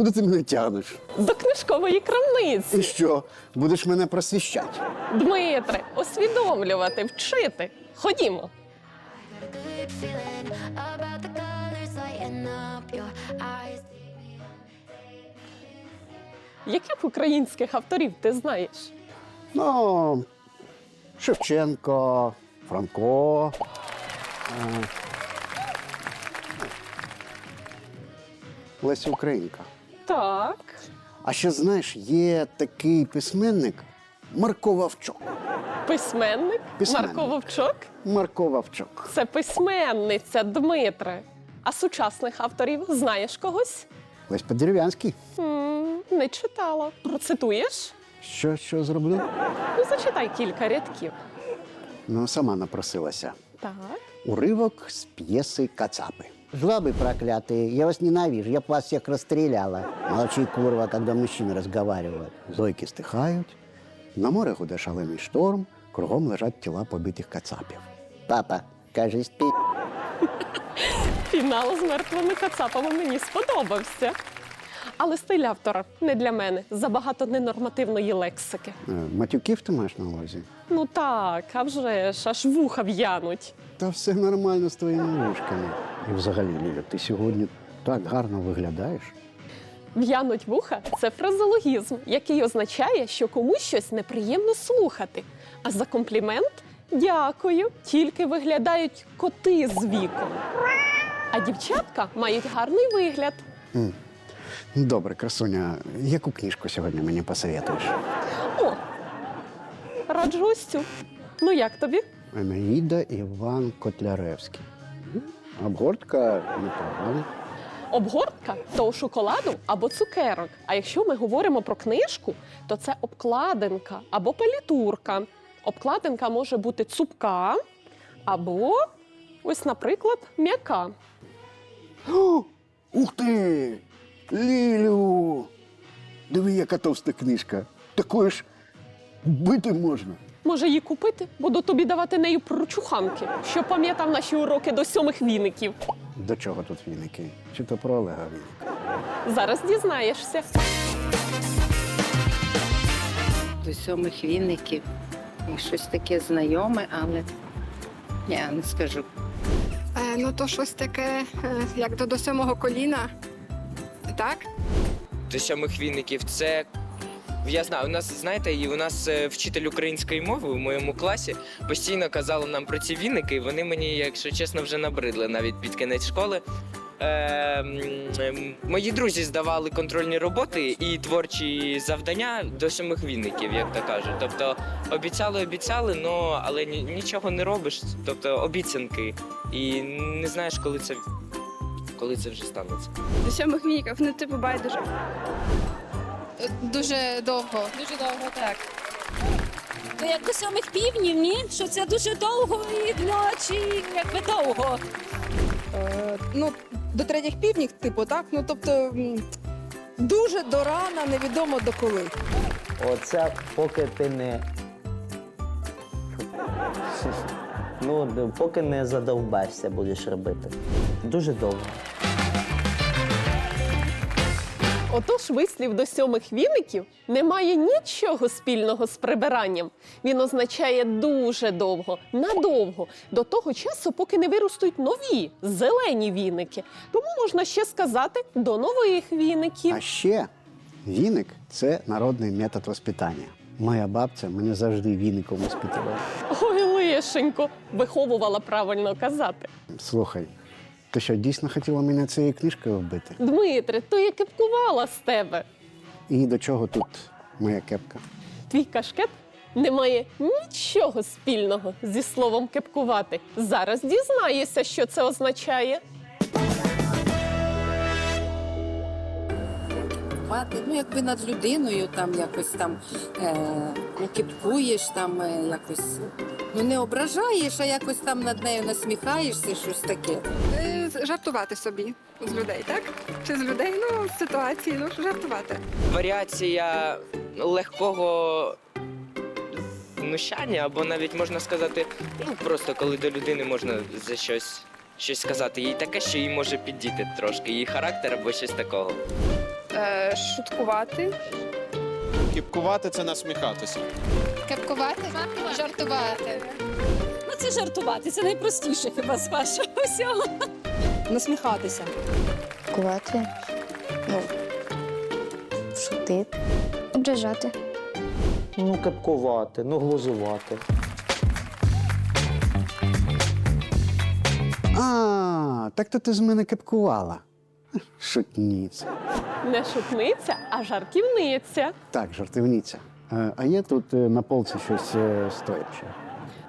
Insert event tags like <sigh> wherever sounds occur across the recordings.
Куди ти мене тягнеш? До книжкової крамниці. І що? Будеш мене просвіщати? Дмитре, освідомлювати, вчити. Ходімо. Яких українських авторів ти знаєш? Ну, Шевченко, Франко. е, Леся Українка. Так. А ще знаєш, є такий письменник Марко Вовчок. Письменник, Письменник. Марко Вовчок. Марко Вовчок. Це письменниця Дмитре. А сучасних авторів знаєш когось? Лесь Подерев'янський. м не читала. Процитуєш? Що, що зроблю? Ну, зачитай кілька рядків. Ну, сама напросилася. Так. Уривок з п'єси Кацапи. Жлобы проклятые, я вас ненавижу, я бы вас всех расстреляла. Молчи, курва, когда мужчины разговаривают. Зойки стихають, на море гуде шалений шторм, кругом лежать тіла побитих кацапів. Папа, кажись, ты Фінал з мертвими кацапами мені сподобався. Але стиль автора не для мене. Забагато ненормативної лексики. Е, Матюків ти маєш на увазі? Ну так, а вже ж аж вуха в'януть. Та все нормально з твоїми вушками. І взагалі, Ліля, ти сьогодні так гарно виглядаєш. В'януть вуха це фразологізм, який означає, що комусь щось неприємно слухати. А за комплімент дякую, тільки виглядають коти з віком. А дівчатка мають гарний вигляд. Добре, красуня, яку книжку сьогодні мені посоветуєш? О, раджу ось цю. Ну як тобі? Енеїда Іван Котляревський. Обгортка непогана. Обгортка то шоколаду або цукерок. А якщо ми говоримо про книжку, то це обкладинка або палітурка. Обкладинка може бути цупка або, ось, наприклад, м'яка. О, ух ти! Лілю! Диви, яка товста книжка. Такою ж бити можна. Може її купити? Буду тобі давати нею прочуханки, що пам'ятав наші уроки до сьомих віників. До чого тут віники? Чи то про Олега віник? Зараз дізнаєшся. до сьомих віників. І щось таке знайоме, але я не скажу. Е, ну то щось таке, е, як до, до сьомого коліна. Так? до сьомих віників. Це я знаю, у нас знаєте, і у нас е, вчитель української мови у моєму класі постійно казала нам про ці віники, і вони мені, якщо чесно, вже набридли навіть під кінець школи. Е, м, ем, мої друзі здавали контрольні роботи і творчі завдання до сьомих віників, як то кажуть. Тобто обіцяли, обіцяли, но, але нічого не робиш. Тобто обіцянки. І не знаєш, коли це, коли це вже станеться. До сьомих вініків, ну типу байдуже. Дуже довго. Дуже довго, так. То як до сьомих півнів, ні? Що це дуже довго і ночі, якби довго. Е, ну, до третіх півнів, типу, так? Ну, тобто, м, дуже до рана, невідомо до коли. Оце поки ти не. <laughs> Ну, поки не задовбешся, будеш робити. Дуже довго. Отож, вислів до сьомих віників не має нічого спільного з прибиранням. Він означає дуже довго, надовго, до того часу, поки не виростуть нові зелені віники. Тому можна ще сказати до нових віників. А ще віник це народний метод воспитання. Моя бабця мене завжди віником воспитувала. Ой, лишенько, виховувала правильно казати. Слухай, ти що дійсно хотіла мене цією книжкою вбити? Дмитре, то я кепкувала з тебе. І до чого тут моя кепка? Твій кашкет не має нічого спільного зі словом кепкувати. Зараз дізнаєшся, що це означає. Мати, ну якби над людиною там якось там е, ну, кіпкуєш, там е, якось ну не ображаєш, а якось там над нею насміхаєшся, щось таке. Е, жартувати собі з людей, так? Чи з людей, ну, з ситуації, ну, жартувати. варіація легкого знущання, або навіть можна сказати, ну просто коли до людини можна за щось. Щось сказати їй таке, що їй може піддіти трошки, її характер або щось такого. Е, шуткувати. Кіпкувати це насміхатися. Кепкувати, жартувати. Ну це жартувати, це найпростіше хіба з вашого всього. Насміхатися. Кувати. Ну, шутити. Ображати. Ну, кепкувати, ну глузувати. А, так то ти з мене кепкувала. Шутніця. Не шутниця, а жартівниця. Так, жартівниця. А є тут е, на полці щось е, стояче.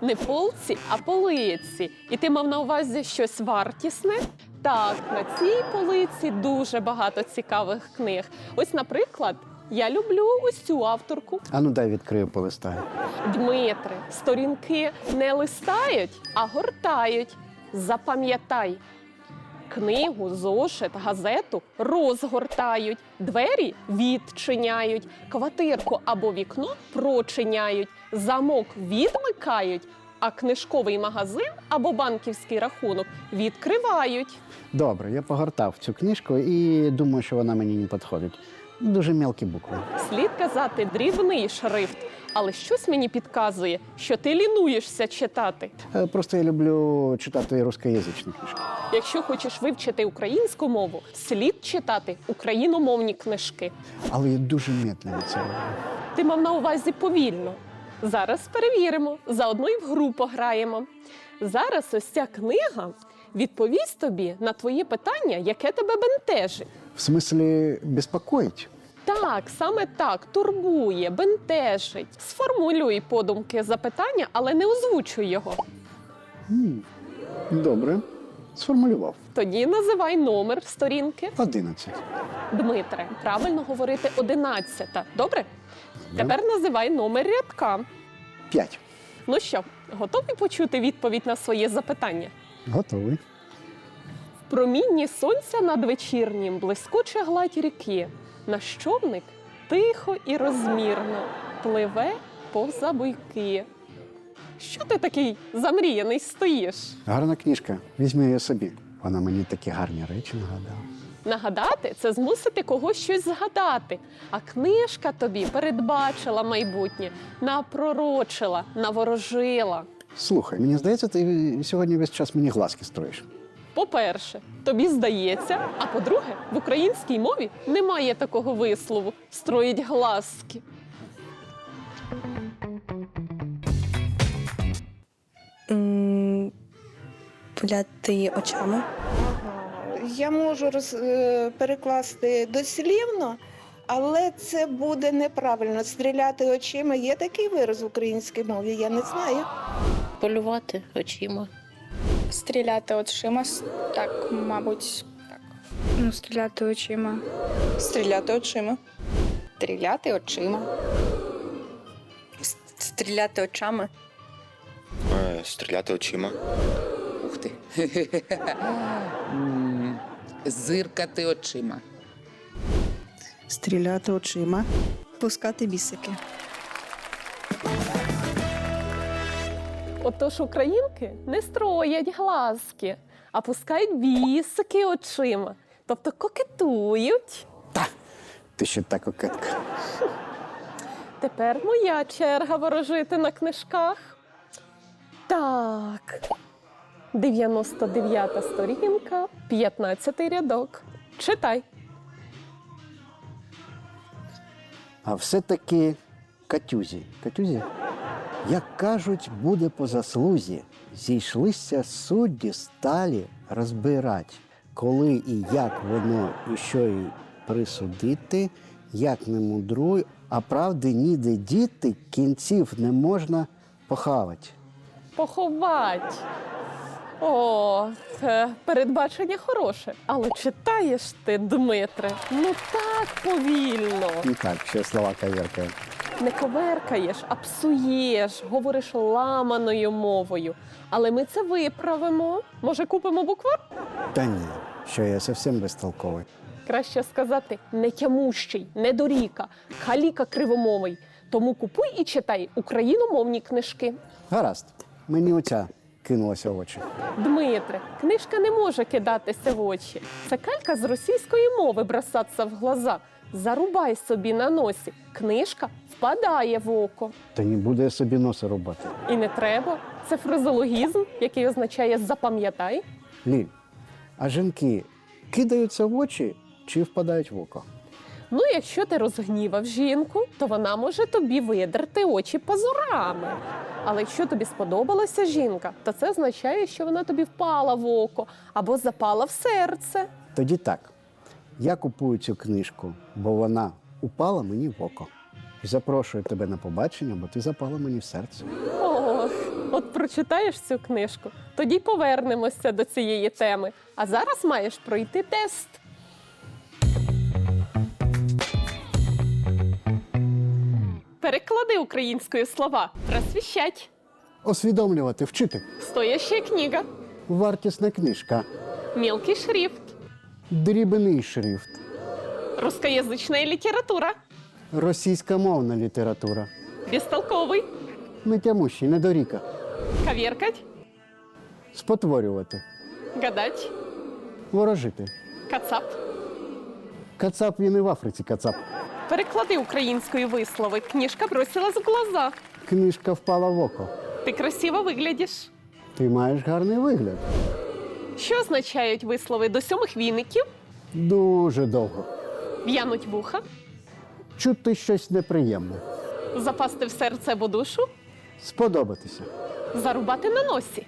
Не полці, а полиці. І ти мав на увазі щось вартісне? Так, на цій полиці дуже багато цікавих книг. Ось, наприклад, я люблю ось цю авторку. А ну дай відкрию полистаю. Дмитре, сторінки не листають, а гортають. Запам'ятай. Книгу, зошит, газету розгортають, двері відчиняють, квартирку або вікно прочиняють, замок відмикають, а книжковий магазин або банківський рахунок відкривають. Добре, я погортав цю книжку і думаю, що вона мені не підходить. Дуже мелкі букви. Слід казати дрібний шрифт, але щось мені підказує, що ти лінуєшся читати. Е, Просто я люблю читати рускоязичні книжки. Якщо хочеш вивчити українську мову, слід читати україномовні книжки. Але я дуже медленно це роблю. Ти мав на увазі повільно. Зараз перевіримо, заодно і в гру пограємо. Зараз ось ця книга відповість тобі на твоє питання, яке тебе бентежить. В смислі, безпокоїть? Так, саме так, турбує, бентежить. Сформулюй подумки запитання, але не озвучуй його. Добре, сформулював. Тоді називай номер сторінки. 11. Дмитре, правильно говорити одинадцята. Добре? Тепер називай номер рядка. 5. Ну що, готові почути відповідь на своє запитання? Готовий. В промінні сонця над вечірнім блискуче гладь ріки. Наш човник тихо і розмірно пливе повза буйки. Що ти такий замріяний стоїш? Гарна книжка. Візьми її собі. Вона мені такі гарні речі нагадала. Нагадати це змусити когось щось згадати. А книжка тобі передбачила майбутнє, напророчила, наворожила. Слухай, мені здається, ти сьогодні весь час мені глазки строїш. По-перше, тобі здається, а по-друге, в українській мові немає такого вислову строїть глазки. Пуляти очами. Я можу роз, е, перекласти дослівно, але це буде неправильно. Стріляти очима. Є такий вираз в українській мові, я не знаю. Полювати очима. Стріляти очима. Так, мабуть, так. Ну, стріляти очима. Стріляти очима. Стріляти очима. Стріляти очами. Е, стріляти очима. Ух ти. М, Зиркати очима. Стріляти очима. Пускати бісики. Отож українки не строять глазки, а пускають бісики очима, тобто кокетують. Ти ще та кокетка. Тепер моя черга ворожити на книжках. Так. 99 сторінка, 15 рядок. Читай. А все-таки Катюзі. Катюзі, як кажуть, буде по заслузі. Зійшлися судді сталі розбирать, коли і як воно, і що й присудити, як не мудруй, а правди ніде діти, кінців не можна похавать. Поховать. О, це передбачення хороше. Але читаєш ти, Дмитре, ну так повільно. І так, ще слова каверкає. Не коверкаєш, а псуєш, говориш ламаною мовою. Але ми це виправимо. Може, купимо буквар? Та ні, що я зовсім безтолковий. Краще сказати не тямущий, не доріка, каліка кривомовий. Тому купуй і читай україномовні книжки. Гаразд, мені оця кинулася в очі. Дмитре, книжка не може кидатися в очі. Це калька з російської мови бросатися в глаза. Зарубай собі на носі. Книжка впадає в око. Та не буду я собі носа рубати. І не треба. Це фразеологізм, який означає запам'ятай. Ліль, а жінки кидаються в очі чи впадають в око? Ну, якщо ти розгнівав жінку, то вона може тобі видерти очі пазурами. Але якщо тобі сподобалася жінка, то це означає, що вона тобі впала в око або запала в серце. Тоді так. Я купую цю книжку, бо вона упала мені в око. І запрошую тебе на побачення, бо ти запала мені в серце. Ох, от прочитаєш цю книжку, тоді повернемося до цієї теми. А зараз маєш пройти тест. Переклади українською слова. Просвіщать. Освідомлювати, вчити. Стояща книга. Вартісна книжка, Мелкий шрифт. дрібний шрифт, Рускоязичная література. російськомовна література, Бестолковий. нетямущий, недоріка, Коверкать. спотворювати, Гадать. ворожити. Кацап. Кацап він і в Африці кацап. Переклади українською вислови. Книжка бросилась в глаза. Книжка впала в око. Ти красиво виглядиш. Ти маєш гарний вигляд. Що означають вислови до сьомих віників? Дуже довго. В'януть вуха, Чути щось неприємне. запасти в серце або душу, Сподобатися. зарубати на носі.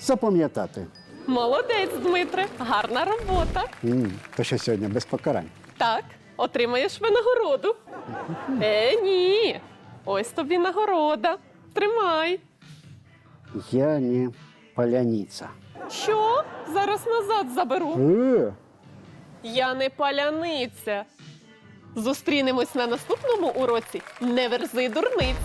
Запам'ятати. Молодець, Дмитре, гарна робота. М, То що сьогодні без покарань. Так, отримаєш винагороду. Е, ні. Ось тобі нагорода. Тримай. Я не паляниця. Що? Зараз назад заберу. Е, Я не паляниця. Зустрінемось на наступному уроці. Не верзи дурниць.